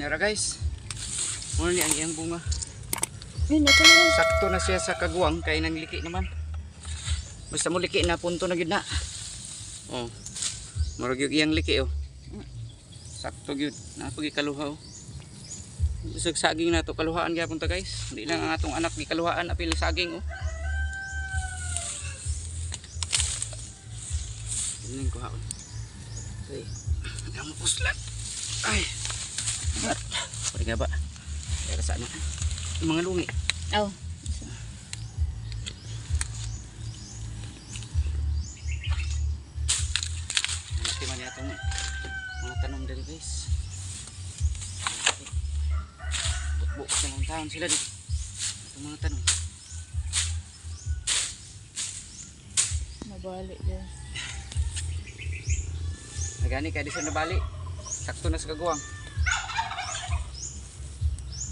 Nara guys. Muna ni ang iyang bunga. Sakto na siya sa kaguwang kay nang liki naman. Basta mo liki na punto na gid na. Oh. Murag yung iyang liki oh. Sakto gyud. Napagi kaluha oh. Bisag saging na to kaluhaan gyapon ta guys. Hindi lang ang atong anak gi kaluhaan apil saging oh. Ini ko haon. Okay. Ang puslat. Ay. At. Pwede nga ba? Kaya sa ano? Yung mga lungi. Oh. Hindi man yata mo. Mga tanong din guys. Bukbuk sa taon sila dito. Itong mga tanong. Mabalik din. Nagani kaya di siya nabali. Sakto na sa kagawang.